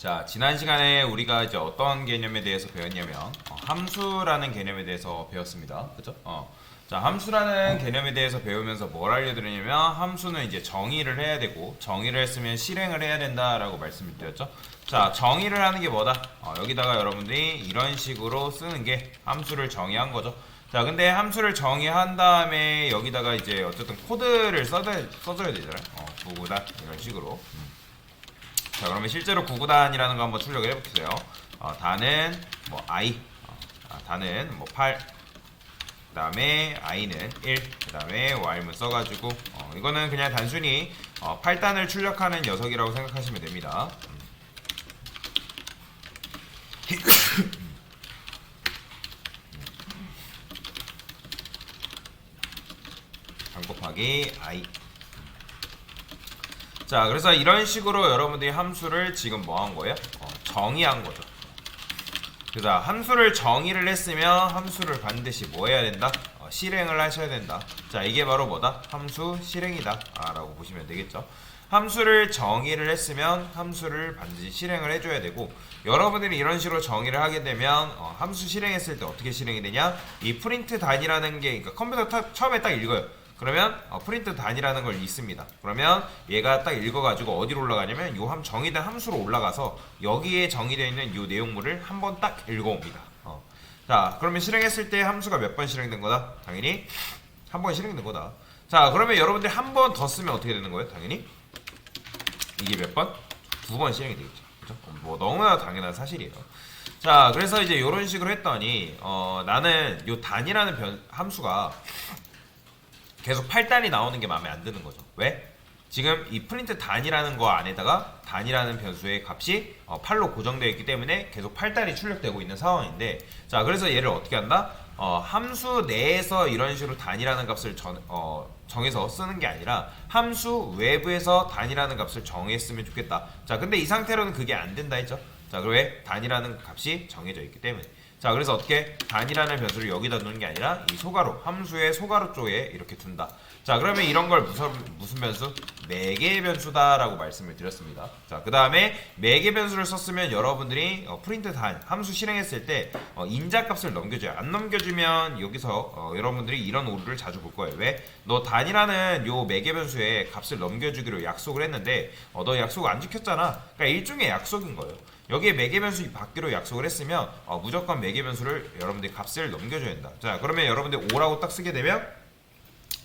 자, 지난 시간에 우리가 이제 어떤 개념에 대해서 배웠냐면 어, 함수라는 개념에 대해서 배웠습니다. 그죠? 어. 자, 함수라는 개념에 대해서 배우면서 뭘 알려드리냐면 함수는 이제 정의를 해야 되고 정의를 했으면 실행을 해야 된다라고 말씀을 드렸죠. 자, 정의를 하는 게 뭐다? 어, 여기다가 여러분들이 이런 식으로 쓰는 게 함수를 정의한 거죠. 자, 근데 함수를 정의한 다음에 여기다가 이제 어쨌든 코드를 써야, 써줘야 되잖아요. 어, 구구단 이런 식으로. 음. 자 그러면 실제로 구구단이라는 거 한번 출력을 해볼게요. 어, 단은 뭐 i, 어, 아, 단은 뭐 8, 그 다음에 i는 1, 그 다음에 y문 써가지고 어, 이거는 그냥 단순히 어, 8단을 출력하는 녀석이라고 생각하시면 됩니다. 방 곱하기 i 자, 그래서 이런 식으로 여러분들이 함수를 지금 뭐 한 거예요? 어, 정의한 거죠. 그래서 함수를 정의를 했으면 함수를 반드시 뭐 해야 된다? 어, 실행을 하셔야 된다. 자, 이게 바로 뭐다? 함수 실행이다. 아, 라고 보시면 되겠죠. 함수를 정의를 했으면 함수를 반드시 실행을 해줘야 되고 여러분들이 이런 식으로 정의를 하게 되면 어, 함수 실행했을 때 어떻게 실행이 되냐? 이 프린트 단이라는 게 그러니까 컴퓨터 타- 처음에 딱 읽어요. 그러면 어, 프린트 단이라는 걸 있습니다. 그러면 얘가 딱 읽어가지고 어디로 올라가냐면 요 함 정의된 함수로 올라가서 여기에 정의되어 있는 요 내용물을 한번 딱 읽어옵니다. 어. 자, 그러면 실행했을 때 함수가 몇 번 실행된 거다? 당연히 한 번 실행된 거다. 자, 그러면 여러분들 한 번 더 쓰면 어떻게 되는 거예요? 당연히 이게 몇 번? 두 번 실행이 되겠죠. 어, 뭐 너무나 당연한 사실이에요. 자, 그래서 이제 이런 식으로 했더니 어, 나는 요 단이라는 변, 함수가 계속 8단이 나오는 게 마음에 안 드는 거죠. 왜? 지금 이 프린트 단이라는 거 안에다가 단이라는 변수의 값이 어, 8로 고정되어 있기 때문에 계속 8단이 출력되고 있는 상황인데 자 그래서 얘를 어떻게 한다? 어, 함수 내에서 이런 식으로 단이라는 값을 전, 어, 정해서 쓰는 게 아니라 함수 외부에서 단이라는 값을 정했으면 좋겠다. 자 근데 이 상태로는 그게 안 된다 했죠. 자 그럼 왜? 단이라는 값이 정해져 있기 때문에 자 그래서 어떻게? 단이라는 변수를 여기다 두는 게 아니라 이 소가로 함수의 소가로 쪽에 이렇게 둔다. 자 그러면 이런 걸 무슨 무슨 변수? 매개 변수다 라고 말씀을 드렸습니다. 자그 다음에 매개 변수를 썼으면 여러분들이 어, 프린트 단 함수 실행했을 때 어, 인자 값을 넘겨줘요. 안 넘겨주면 여기서 어, 여러분들이 이런 오류를 자주 볼 거예요. 왜? 너 단이라는 요 매개 변수에 값을 넘겨주기로 약속을 했는데 어, 너 약속 안 지켰잖아. 그러니까 일종의 약속인 거예요 여기에 매개 변수 받기로 약속을 했으면 어, 무조건 매개 변수를 여러분들이 값을 넘겨줘야 된다. 자 그러면 여러분들 5라고 딱 쓰게 되면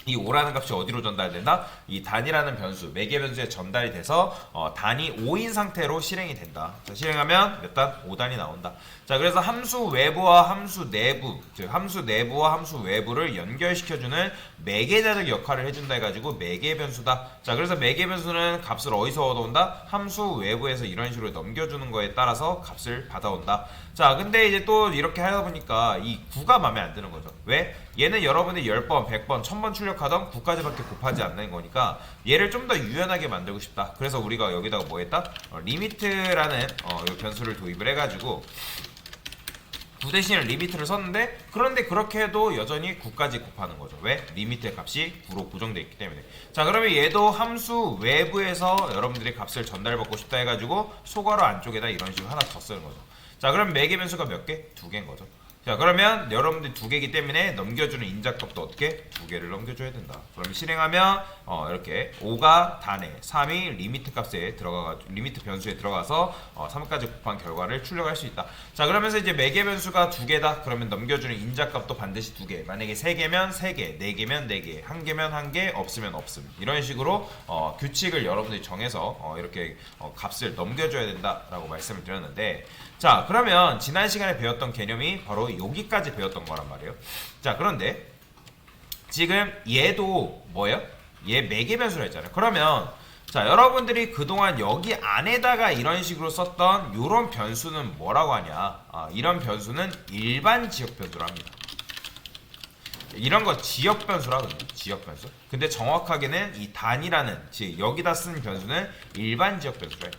이 5라는 값이 어디로 전달된다? 이 단이라는 변수, 매개 변수에 전달이 돼서 어, 단이 5인 상태로 실행이 된다. 자, 실행하면 몇 단? 5단이 나온다. 자, 그래서 함수 외부와 함수 내부, 즉 함수 내부와 함수 외부를 연결시켜주는 매개자적 역할을 해준다 해가지고 매개 변수다. 자, 그래서 매개 변수는 값을 어디서 얻어온다? 함수 외부에서 이런 식으로 넘겨주는 거에 따라서 값을 받아온다. 자, 근데 이제 또 이렇게 하다 보니까 이 9가 마음에 안 드는 거죠. 왜? 얘는 여러분이 10번, 100번, 1000번 출력하던 9까지밖에 곱하지 않는 거니까 얘를 좀 더 유연하게 만들고 싶다. 그래서 우리가 여기다가 뭐 했다? 어, 리미트라는 어, 이 변수를 도입을 해가지고 9 대신에 리미트를 썼는데 그런데 그렇게 해도 여전히 9까지 곱하는 거죠. 왜? 리미트의 값이 9로 고정되어 있기 때문에. 자 그러면 얘도 함수 외부에서 여러분들이 값을 전달받고 싶다 해가지고 소괄호 안쪽에다 이런 식으로 하나 더 쓰는 거죠. 자 그럼 매개 변수가 몇 개? 두 개인 거죠. 자 그러면 여러분들 두 개이기 때문에 넘겨주는 인자값도 어떻게? 두 개를 넘겨줘야 된다. 그럼 실행하면 어, 이렇게 5가 단에 3이 리미트 값에 들어가 리미트 변수에 들어가서 어, 3까지 곱한 결과를 출력할 수 있다. 자 그러면서 이제 매개 변수가 두 개다. 그러면 넘겨주는 인자값도 반드시 두 개. 만약에 세 개면 세 개, 네 개면 네 개, 한 개면 한 개, 없으면 없음. 이런 식으로 어, 규칙을 여러분들이 정해서 어, 이렇게 어, 값을 넘겨줘야 된다라고 말씀을 드렸는데 자 그러면 지난 시간에 배웠던 개념이 바로 여기까지 배웠던 거란 말이에요. 자 그런데 지금 얘도 뭐예요? 얘 매개 변수라 했잖아요. 그러면 자 여러분들이 그동안 여기 안에다가 이런 식으로 썼던 이런 변수는 뭐라고 하냐? 아, 이런 변수는 일반 지역 변수라 합니다. 이런 거 지역 변수라거든요. 지역 변수. 근데 정확하게는 이 단이라는 즉 여기다 쓴 변수는 일반 지역 변수래.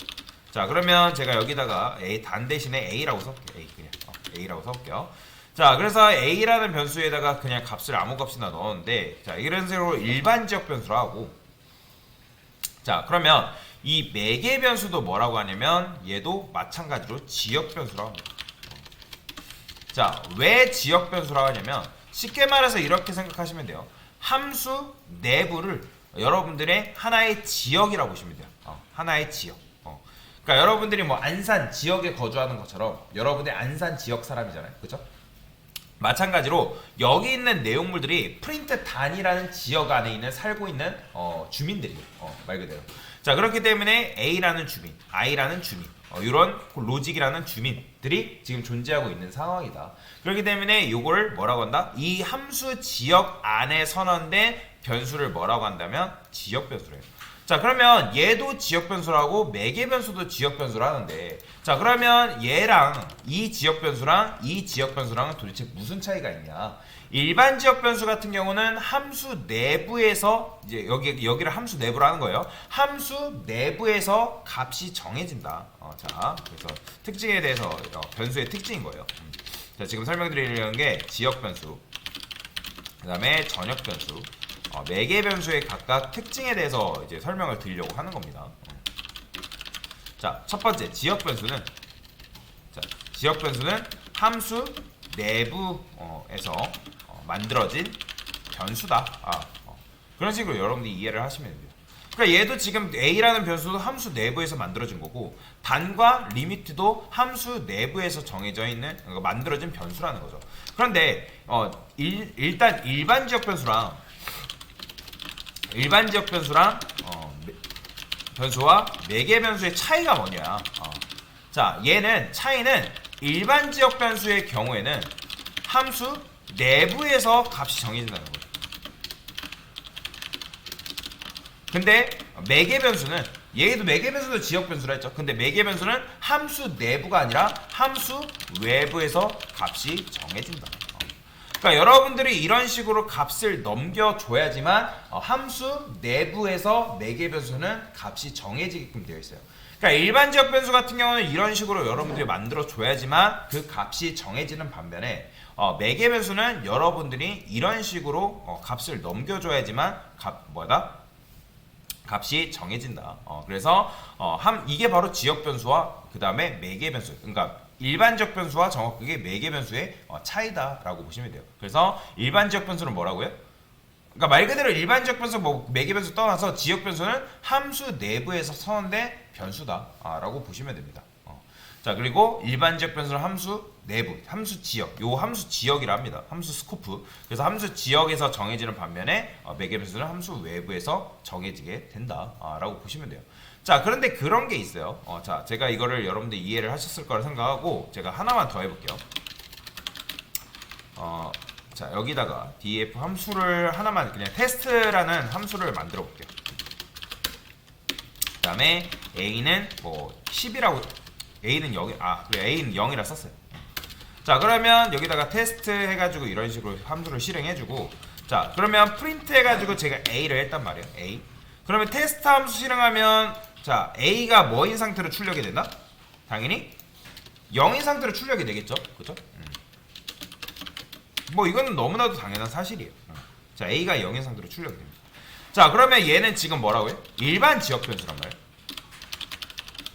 자 그러면 제가 여기다가 a 단 대신에 a라고 써볼게요. a 그냥 어, a라고 써볼게요. 자 그래서 a라는 변수에다가 그냥 값을 아무 값이나 넣었는데 자 이런 식으로 일반 지역 변수라 하고 자 그러면 이 매개 변수도 뭐라고 하냐면 얘도 마찬가지로 지역 변수라고 합니다. 자, 왜 지역 변수라고 하냐면 쉽게 말해서 이렇게 생각하시면 돼요. 함수 내부를 여러분들의 하나의 지역이라고 보시면 돼요. 어, 하나의 지역. 어. 그러니까 여러분들이 뭐 안산 지역에 거주하는 것처럼 여러분의 안산 지역 사람이잖아요. 그죠? 마찬가지로 여기 있는 내용물들이 프린트 단이라는 지역 안에 있는 살고 있는 어, 주민들이에요. 어, 말 그대로. 자 그렇기 때문에 A라는 주민, I라는 주민, 어, 이런 로직이라는 주민들이 지금 존재하고 있는 상황이다. 그렇기 때문에 이걸 뭐라고 한다? 이 함수 지역 안에 선언된 변수를 뭐라고 한다면 지역 변수래요. 자 그러면 얘도 지역 변수라고 매개 변수도 지역 변수라는데 자 그러면 얘랑 이 지역 변수랑 이 지역 변수랑은 도대체 무슨 차이가 있냐? 일반 지역 변수 같은 경우는 함수 내부에서 이제 여기 여기를 함수 내부라는 거예요. 함수 내부에서 값이 정해진다. 어, 자 그래서 특징에 대해서 어, 변수의 특징인 거예요. 음. 자 지금 설명드리려는 게 지역 변수 그 다음에 전역 변수 어, 매개 변수의 각각 특징에 대해서 이제 설명을 드리려고 하는 겁니다. 어. 자, 첫 번째 지역 변수는 자, 지역 변수는 함수 내부에서 어, 만들어진 변수다. 아, 어. 그런 식으로 여러분들이 이해를 하시면 됩니다. 그러니까 얘도 지금 a라는 변수도 함수 내부에서 만들어진 거고 단과 리미트도 함수 내부에서 정해져 있는 그러니까 만들어진 변수라는 거죠. 그런데 어, 일, 일단 일반 지역 변수랑 일반 지역 변수랑 어, 매- 변수와 매개 변수의 차이가 뭐냐? 어. 자, 얘는 차이는 일반 지역 변수의 경우에는 함수 내부에서 값이 정해진다는 거죠. 근데 매개 변수는 얘도 매개 변수도 지역 변수라 했죠. 근데 매개 변수는 함수 내부가 아니라 함수 외부에서 값이 정해진다. 어. 그러니까 여러분들이 이런 식으로 값을 넘겨줘야지만 어, 함수 내부에서 매개 변수는 값이 정해지게끔 되어 있어요. 그러니까 일반 지역 변수 같은 경우는 이런 식으로 여러분들이 만들어 줘야지만 그 값이 정해지는 반면에 어, 매개 변수는 여러분들이 이런 식으로 어, 값을 넘겨줘야지만 값 뭐다 값이 정해진다. 어, 그래서 어, 함 이게 바로 지역 변수와 그 다음에 매개 변수. 그러니까 일반적 변수와 정확하게 매개 변수의 어, 차이다라고 보시면 돼요. 그래서 일반 지역 변수는 뭐라고요? 그러니까 말 그대로 일반 지역 변수 뭐 매개 변수 떠나서 지역 변수는 함수 내부에서 선언된 변수다라고 보시면 됩니다. 어. 자 그리고 일반 지역 변수는 함수 내부, 함수 지역, 요 함수 지역이라 합니다. 함수 스코프. 그래서 함수 지역에서 정해지는 반면에 어, 매개 변수는 함수 외부에서 정해지게 된다라고 보시면 돼요. 자 그런데 그런 게 있어요. 어, 자 제가 이거를 여러분들 이해를 하셨을 거라 생각하고 제가 하나만 더 해볼게요. 어, 자 여기다가 df 함수를 하나만 그냥 테스트라는 함수를 만들어 볼게요. 그 다음에 a는 뭐 10이라고 a는 0이 아 그래 a는 0이라 썼어요. 자 그러면 여기다가 테스트 해가지고 이런 식으로 함수를 실행해주고 자 그러면 프린트 해가지고 제가 a를 했단 말이에요. a 그러면 테스트 함수 실행하면 자 a가 뭐인 상태로 출력이 된다? 당연히 0인 상태로 출력이 되겠죠, 그죠? 음. 뭐 이거는 너무나도 당연한 사실이에요. 어. 자 a가 0인 상태로 출력이 됩니다. 자 그러면 얘는 지금 뭐라고요? 일반 지역 변수란 말이에요.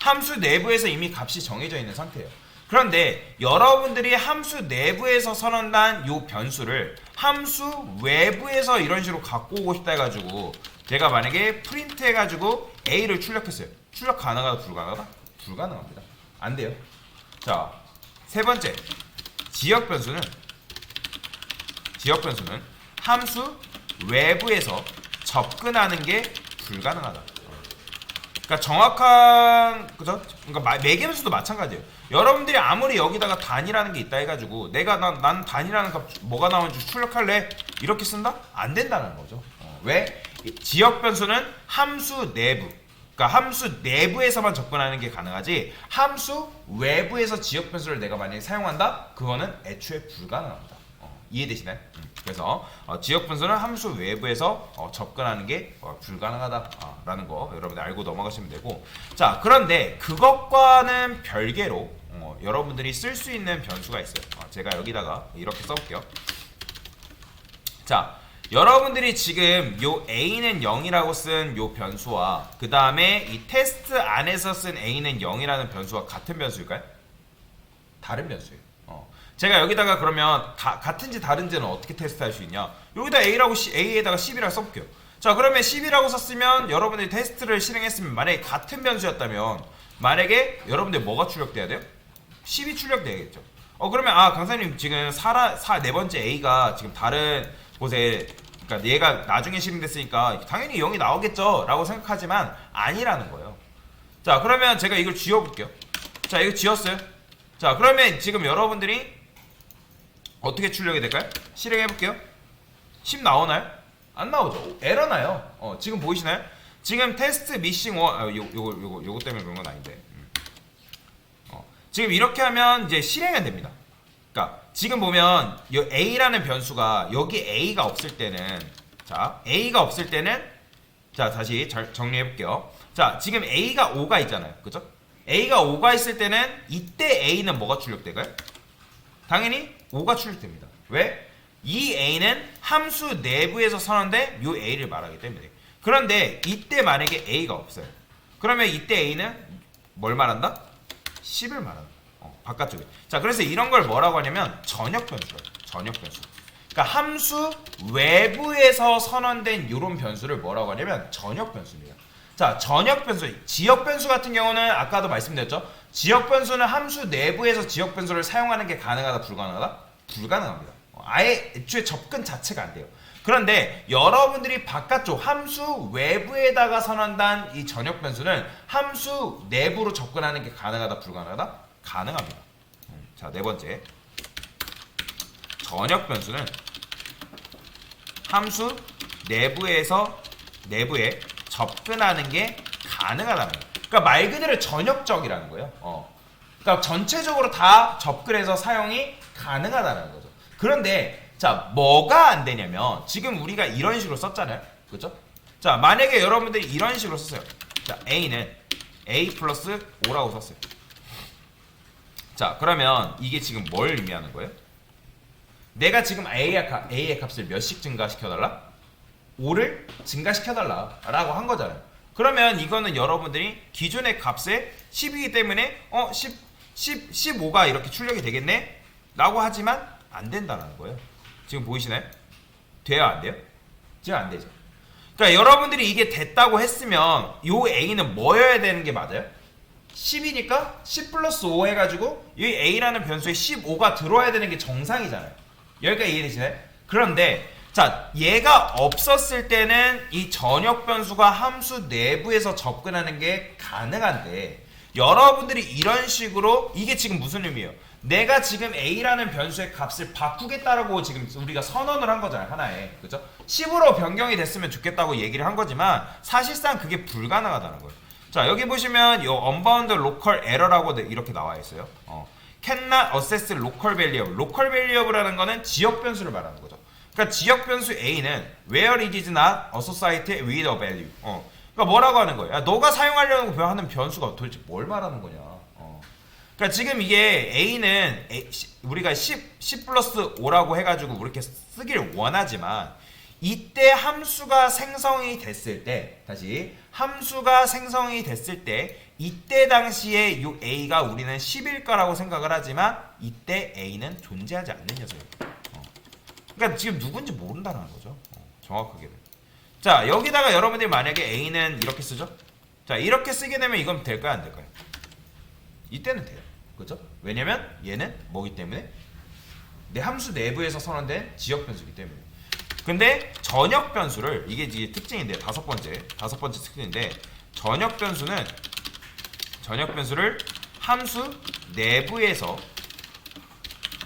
함수 내부에서 이미 값이 정해져 있는 상태예요. 그런데 여러분들이 함수 내부에서 선언한 요 변수를 함수 외부에서 이런 식으로 갖고 오고 싶다 해가지고 제가 만약에 프린트 해가지고 a를 출력했어요. 출력 가능하다 불가능하다? 불가능합니다. 안 돼요. 자, 세 번째 지역 변수는 지역 변수는 함수 외부에서 접근하는 게 불가능하다. 그러니까 정확한 그죠? 그러니까 마- 매개 변수도 마찬가지예요. 여러분들이 아무리 여기다가 단이라는 게 있다 해가지고 내가 난, 난 단이라는 값 뭐가 나오는지 출력할래 이렇게 쓴다? 안 된다는 거죠. 어, 왜? 이 지역 변수는 함수 내부. 그러니까 함수 내부에서만 접근하는 게 가능하지 함수 외부에서 지역 변수를 내가 만약에 사용한다? 그거는 애초에 불가능합니다. 어, 이해되시나요? 음, 그래서 어, 지역 분수는 함수 외부에서 어, 접근하는 게 어, 불가능하다라는 거 여러분들 알고 넘어가시면 되고 자 그런데 그것과는 별개로 어, 여러분들이 쓸 수 있는 변수가 있어요. 어, 제가 여기다가 이렇게 써볼게요. 자 여러분들이 지금 요 a는 0이라고 쓴 요 변수와 그 다음에 이 테스트 안에서 쓴 a는 0이라는 변수가 같은 변수일까요? 다른 변수예요. 어. 제가 여기다가 그러면 가- 같은지 다른지는 어떻게 테스트할 수 있냐? 여기다 a라고 시- a에다가 10이라고 써볼게요. 자 그러면 10이라고 썼으면 여러분들이 테스트를 실행했으면 만약에 같은 변수였다면 만약에 여러분들 뭐가 출력돼야 돼요? 10이 출력돼야겠죠. 어 그러면 아 강사님 지금 사라 사네 번째 a가 지금 다른 곳에 그러니까 얘가 나중에 실행됐으니까 당연히 0이 나오겠죠 라고 생각하지만 아니라는 거예요. 자 그러면 제가 이걸 지워볼게요. 자 이거 지웠어요. 자 그러면 지금 여러분들이 어떻게 출력이 될까요? 실행해볼게요. 10 나오나요? 안 나오죠. 에러 나요. 어, 지금 보이시나요? 지금 테스트 미싱 원, 아, 요, 요거, 요거, 요거 때문에 그런 건 아닌데. 음. 어, 지금 이렇게 하면 이제 실행이 됩니다. 그러니까 지금 보면 요 A라는 변수가 여기 A가 없을 때는 자, A가 없을 때는 자, 다시 잘 정리해 볼게요. 자, 지금 A가 5가 있잖아요. 그죠? A가 5가 있을 때는 이때 A는 뭐가 출력될까요? 당연히 5가 출력됩니다. 왜? 이 A는 함수 내부에서 선언된 요 A를 말하기 때문에. 그런데 이때 만약에 A가 없어요. 그러면 이때 A는 뭘 말한다? 10을 말한다. 어, 바깥쪽에. 자, 그래서 이런 걸 뭐라고 하냐면 전역 변수예요. 전역 변수. 그러니까 함수 외부에서 선언된 이런 변수를 뭐라고 하냐면 전역 변수입니다. 자, 전역 변수, 지역 변수 같은 경우는 아까도 말씀드렸죠. 지역 변수는 함수 내부에서 지역 변수를 사용하는 게 가능하다, 불가능하다? 불가능합니다. 어, 아예 애초에 접근 자체가 안 돼요. 그런데 여러분들이 바깥쪽 함수 외부에다가 선언한 이 전역 변수는 함수 내부로 접근하는 게 가능하다, 불가능하다? 가능합니다. 음, 자, 네 번째. 전역 변수는 함수 내부에서 내부에 접근하는 게 가능하다는 거예요. 그러니까 말 그대로 전역적이라는 거예요. 어. 그러니까 전체적으로 다 접근해서 사용이 가능하다는 거죠. 그런데 자 뭐가 안 되냐면 지금 우리가 이런 식으로 썼잖아요. 그죠? 자 만약에 여러분들이 이런 식으로 썼어요. 자 a는 a 플러스 5라고 썼어요. 자 그러면 이게 지금 뭘 의미하는 거예요? 내가 지금 A의, 값, A의 값을 몇씩 증가시켜달라? 5를 증가시켜달라 라고 한 거잖아요 그러면 이거는 여러분들이 기존의 값에 10이기 때문에 어 10, 10, 15가 이렇게 출력이 되겠네? 라고 하지만 안 된다는 거예요 지금 보이시나요? 돼요 안 돼요? 지금 안 되죠 그러니까 여러분들이 이게 됐다고 했으면 요 A는 뭐여야 되는 게 맞아요? 10이니까 10 플러스 5 해가지고 이 A라는 변수에 15가 들어와야 되는 게 정상이잖아요. 여기까지 이해되시나요? 그런데 자 얘가 없었을 때는 이 전역 변수가 함수 내부에서 접근하는 게 가능한데 여러분들이 이런 식으로 이게 지금 무슨 의미예요? 내가 지금 A라는 변수의 값을 바꾸겠다라고 지금 우리가 선언을 한 거잖아요 하나에 그죠? 10으로 변경이 됐으면 좋겠다고 얘기를 한 거지만 사실상 그게 불가능하다는 거예요 자 여기 보시면 요 local error라고 네- 이렇게 나와 있어요. 어. cannot assess local variable. local variable라는 거는 지역 변수를 말하는 거죠. 그러니까 지역 변수 A는 where it is not associated with a value. 어. 그러니까 뭐라고 하는 거예요? 야, 너가 사용하려는 하는 변수가 도대체 뭘 말하는 거냐? 어. 그러니까 지금 이게 A는 A, 시- 우리가 10, 10 플러스 5라고 해가지고 이렇게 쓰기를 원하지만 이때 함수가 생성이 됐을 때 다시 함수가 생성이 됐을 때 이때 당시에 이 a가 우리는 10일 거라고 생각을 하지만 이때 a는 존재하지 않는 녀석이에요. 어. 그러니까 지금 누군지 모른다는 거죠. 어, 정확하게는. 자 여기다가 여러분들이 만약에 a는 이렇게 쓰죠. 자 이렇게 쓰게 되면 이건 될까요 안 될까요? 이때는 돼요. 그죠? 왜냐면 얘는 뭐기 때문에 내 함수 내부에서 선언된 지역 변수이기 때문에. 근데 전역 변수를 이게 이제 특징인데 다섯 번째 다섯 번째 특징인데 전역 변수는 전역 변수를 함수 내부에서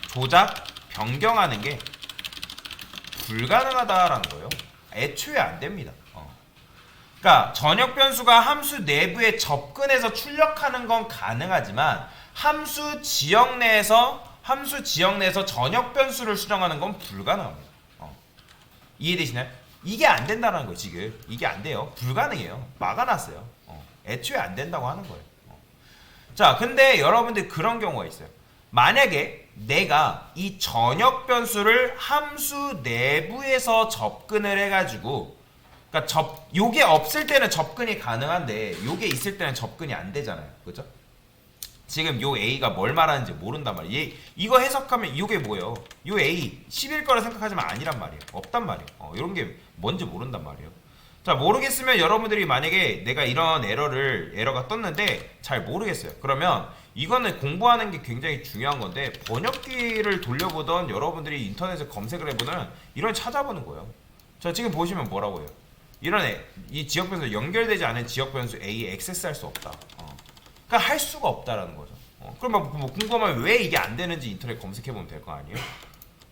조작 변경하는 게 불가능하다라는 거예요. 애초에 안 됩니다. 어. 그러니까 전역 변수가 함수 내부에 접근해서 출력하는 건 가능하지만 함수 지역 내에서 함수 지역 내에서 전역 변수를 수정하는 건 불가능합니다. 어. 이해되시나요? 이게 안 된다는 거예요 지금 이게 안 돼요 불가능해요 막아놨어요 어. 애초에 안 된다고 하는 거예요 어. 자 근데 여러분들 그런 경우가 있어요 만약에 내가 이 전역 변수를 함수 내부에서 접근을 해가지고 그러니까 접 요게 없을 때는 접근이 가능한데 요게 있을 때는 접근이 안 되잖아요. 그죠? 지금 요 A가 뭘 말하는지 모른단 말이에요. 얘, 이거 해석하면 이게 뭐예요? 요 A 10일 거라 생각하지만 아니란 말이에요. 없단 말이에요. 어, 이런 게 뭔지 모른단 말이에요. 자 모르겠으면 여러분들이 만약에 내가 이런 에러를 에러가 떴는데 잘 모르겠어요. 그러면 이거는 공부하는 게 굉장히 중요한 건데 번역기를 돌려보던 여러분들이 인터넷에 검색을 해보는 이런 찾아보는 거예요. 자 지금 보시면 뭐라고 해요? 이런 애, 이 지역 변수 연결되지 않은 지역 변수 A에 액세스할 수 없다. 어. 그러니까 할 수가 없다라는 거죠. 어. 그러면 뭐 궁금하면 왜 이게 안 되는지 인터넷 검색해 보면 될 거 아니에요?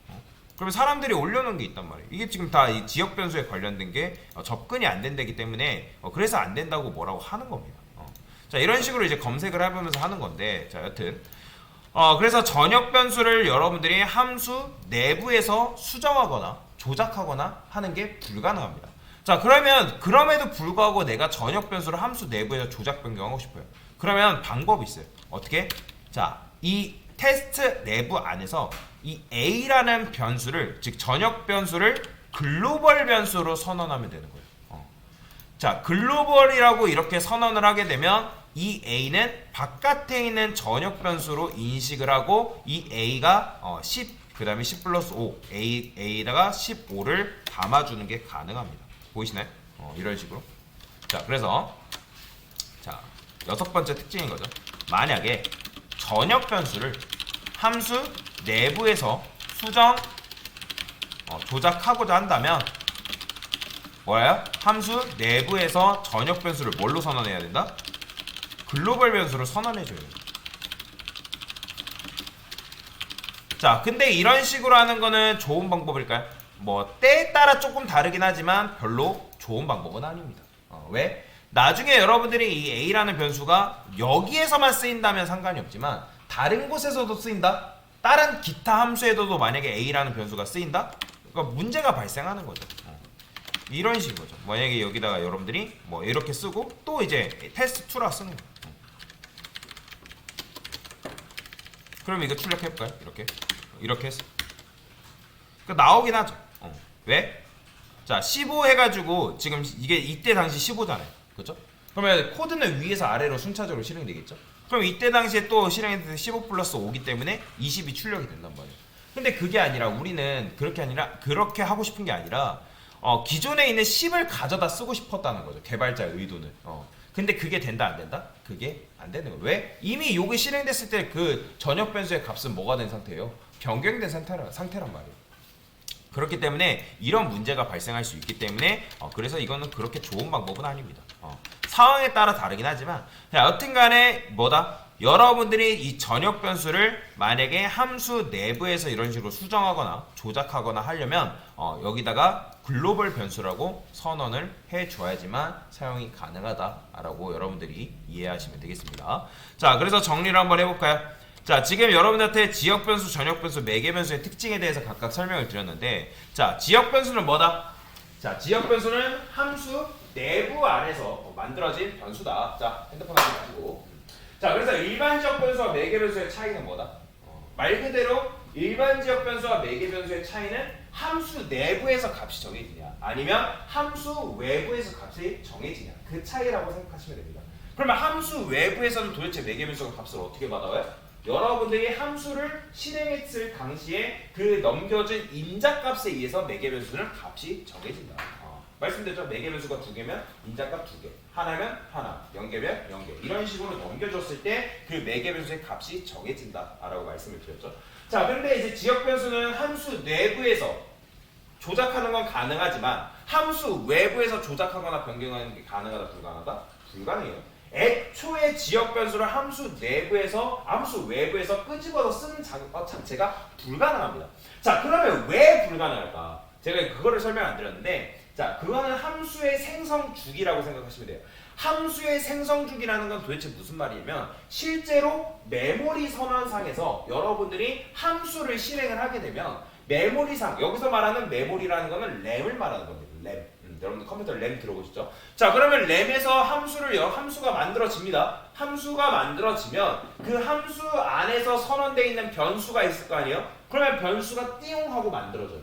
어. 그러면 사람들이 올려놓은 게 있단 말이에요. 이게 지금 다 이 지역 변수에 관련된 게 어, 접근이 안 된다기 때문에 어, 그래서 안 된다고 뭐라고 하는 겁니다. 어. 자 이런 식으로 이제 검색을 해보면서 하는 건데 자 여튼 어 그래서 전역 변수를 여러분들이 함수 내부에서 수정하거나 조작하거나 하는 게 불가능합니다. 자 그러면 그럼에도 불구하고 내가 전역 변수를 함수 내부에서 조작 변경하고 싶어요. 그러면 방법이 있어요. 어떻게? 자, 이 테스트 내부 안에서 이 A라는 변수를 즉 전역 변수를 글로벌 변수로 선언하면 되는 거예요. 어. 자, 글로벌이라고 이렇게 선언을 하게 되면 이 A는 바깥에 있는 전역 변수로 인식을 하고 이 A가 어, 10, 그 다음에 10 플러스 5, A, A에다가 15를 담아주는 게 가능합니다. 보이시나요? 어, 이런 식으로. 자, 그래서 자, 여섯 번째 특징인 거죠. 만약에 전역 변수를 함수 내부에서 수정 어, 조작하고자 한다면 뭐예요? 함수 내부에서 전역 변수를 뭘로 선언해야 된다? 글로벌 변수로 선언해줘야 돼요. 자, 근데 이런 식으로 하는 거는 좋은 방법일까요? 뭐 때에 따라 조금 다르긴 하지만 별로 좋은 방법은 아닙니다. 어, 왜? 나중에 여러분들이 이 A라는 변수가 여기에서만 쓰인다면 상관이 없지만 다른 곳에서도 쓰인다? 다른 기타 함수에도 만약에 A라는 변수가 쓰인다? 그러니까 문제가 발생하는 거죠. 어. 이런 식으로죠. 만약에 여기다가 여러분들이 뭐 이렇게 쓰고 또 이제 테스트 2라 쓰는 거예요. 어. 그럼 이거 출력해볼까요? 이렇게 이렇게 해서 그러니까 나오긴 하죠. 어. 왜? 자, 15 해가지고 지금 이게 이때 당시 15잖아요. 그렇죠? 그러면 코드는 위에서 아래로 순차적으로 실행이 되겠죠? 그럼 이때 당시에 또 실행했을 때15 플러스 5기 때문에 20이 출력이 된단 말이에요. 근데 그게 아니라 우리는 그렇게 아니라 그렇게 하고 싶은 게 아니라 어, 기존에 있는 10을 가져다 쓰고 싶었다는 거죠. 개발자 의도는. 어. 근데 그게 된다 안 된다? 그게 안 되는 거예요. 왜? 이미 요게 실행됐을 때 그 전역 변수의 값은 뭐가 된 상태예요? 변경된 상태란, 상태란 말이에요. 그렇기 때문에 이런 문제가 발생할 수 있기 때문에 어, 그래서 이거는 그렇게 좋은 방법은 아닙니다. 어, 상황에 따라 다르긴 하지만 자, 여튼간에 뭐다? 여러분들이 이 전역 변수를 만약에 함수 내부에서 이런 식으로 수정하거나 조작하거나 하려면 어, 여기다가 글로벌 변수라고 선언을 해줘야지만 사용이 가능하다라고 여러분들이 이해하시면 되겠습니다. 자, 그래서 정리를 한번 해볼까요? 자, 지금 여러분한테 지역 변수, 전역 변수, 매개 변수의 특징에 대해서 각각 설명을 드렸는데, 자, 지역 변수는 뭐다? 자, 지역 변수는 함수 내부 안에서 만들어진 변수다. 자, 핸드폰 하지 마시고. 자, 그래서 일반 지역 변수와 매개 변수의 차이는 뭐다? 어, 말 그대로 일반 지역 변수와 매개 변수의 차이는 함수 내부에서 값이 정해지냐, 아니면 함수 외부에서 값이 정해지냐, 그 차이라고 생각하시면 됩니다. 그러면 함수 외부에서는 도대체 매개 변수가 값을 어떻게 받아와요? 여러분들이 함수를 실행했을 당시에 그 넘겨진 인자값에 의해서 매개 변수는 값이 정해진다. 어, 말씀드렸죠? 매개 변수가 두 개면 인자값 두 개, 하나면 하나, 연계면 연계. 이런 식으로 넘겨줬을 때 그 매개 변수의 값이 정해진다라고 말씀을 드렸죠. 자, 근데 이제 지역 변수는 함수 내부에서 조작하는 건 가능하지만 함수 외부에서 조작하거나 변경하는 게 가능하다 불가능하다? 불가능해요. 애초에 지역 변수를 함수 내부에서 함수 외부에서 끄집어서 쓰는 자, 어, 자체가 불가능합니다. 자 그러면 왜 불가능할까? 제가 그거를 설명 안 드렸는데 자 그거는 함수의 생성 주기라고 생각하시면 돼요. 함수의 생성 주기라는 건 도대체 무슨 말이냐면 실제로 메모리 선언상에서 여러분들이 함수를 실행을 하게 되면 메모리상 여기서 말하는 메모리라는 거는 램을 말하는 겁니다. 램. 음, 여러분들 컴퓨터 램 들어보셨죠? 자 그러면 램에서 함수를 여 함수가 만들어집니다. 함수가 만들어지면 그 함수 안에서 선언되어 있는 변수가 있을 거 아니에요? 그러면 변수가 띠용 하고 만들어져요.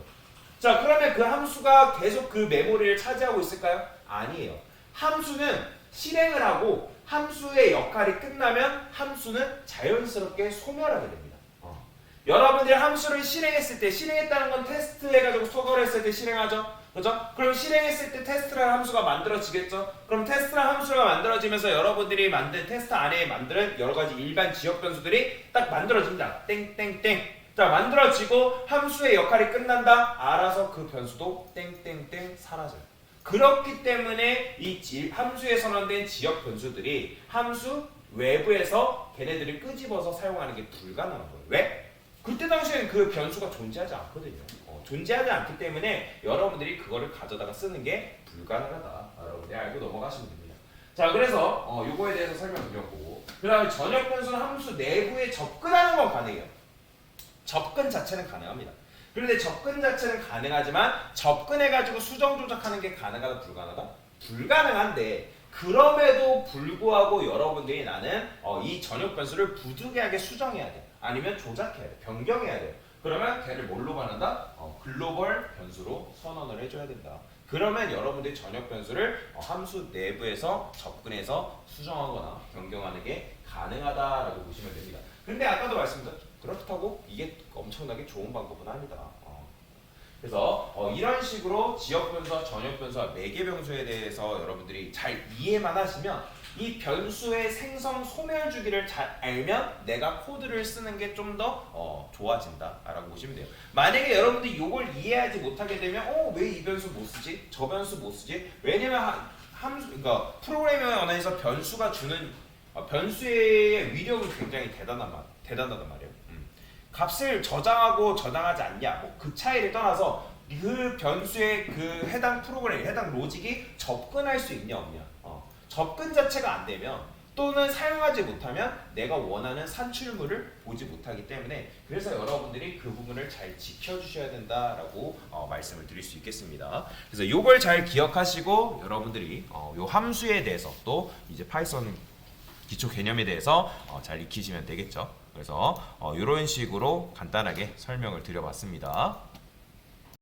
자 그러면 그 함수가 계속 그 메모리를 차지하고 있을까요? 아니에요. 함수는 실행을 하고 함수의 역할이 끝나면 함수는 자연스럽게 소멸하게 됩니다. 어. 여러분들이 함수를 실행했을 때 실행했다는 건 테스트 해가지고 소멸했을 때 실행하죠. 그죠? 그럼 실행했을 때 테스트라는 함수가 만들어지겠죠? 그럼 테스트라는 함수가 만들어지면서 여러분들이 만든 테스트 안에 만드는 여러 가지 일반 지역 변수들이 딱 만들어집니다. 땡땡땡. 자, 만들어지고 함수의 역할이 끝난다. 알아서 그 변수도 땡땡땡 사라져요. 그렇기 때문에 이 지- 함수에 선언된 지역 변수들이 함수 외부에서 걔네들을 끄집어서 사용하는 게 불가능한 거예요. 왜? 그때 당시에는 그 변수가 존재하지 않거든요. 어, 존재하지 않기 때문에 여러분들이 그거를 가져다가 쓰는 게 불가능하다. 여러분들이 알고 넘어가시면 됩니다. 자, 그래서 어, 요거에 대해서 설명드렸고 그 다음에 전역 변수는 함수 내부에 접근하는 건 가능해요. 접근 자체는 가능합니다. 그런데 접근 자체는 가능하지만 접근해가지고 수정 조작하는 게 가능하다 불가능하다? 불가능한데 그럼에도 불구하고 여러분들이 나는 어, 이 전역 변수를 부득이하게 수정해야 돼. 아니면 조작해야 돼. 변경해야 돼요. 그러면 걔를 뭘로 반한다? 어, 글로벌 변수로 선언을 해줘야 된다. 그러면 여러분들이 전역 변수를 어, 함수 내부에서 접근해서 수정하거나 변경하는 게 가능하다라고 보시면 됩니다. 근데 아까도 말씀드렸죠. 그렇다고 이게 엄청나게 좋은 방법은 아니다. 어. 그래서 어, 이런 식으로 지역 변수와 전역 변수와 매개 변수에 대해서 여러분들이 잘 이해만 하시면 이 변수의 생성 소멸 주기를 잘 알면 내가 코드를 쓰는 게 좀더 어, 좋아진다라고 보시면 돼요. 만약에 여러분들이 이걸 이해하지 못하게 되면 어 왜 이 변수 못 쓰지? 저 변수 못 쓰지? 왜냐면 하- 함수 그러니까 프로그래밍 언어에서 변수가 주는 어, 변수의 위력은 굉장히 대단한 말 대단하단 말이에요. 음. 값을 저장하고 저장하지 않냐 뭐 그 차이를 떠나서 그 변수의 그 해당 프로그램 해당 로직이 접근할 수 있냐 없냐 어. 접근 자체가 안 되면 또는 사용하지 못하면 내가 원하는 산출물을 보지 못하기 때문에 그래서 여러분들이 그 부분을 잘 지켜주셔야 된다라고 어, 말씀을 드릴 수 있겠습니다. 그래서 이걸 잘 기억하시고 여러분들이 어, 요 함수에 대해서 또 이제 파이썬 기초 개념에 대해서 어, 잘 익히시면 되겠죠. 그래서 어, 이런 식으로 간단하게 설명을 드려봤습니다.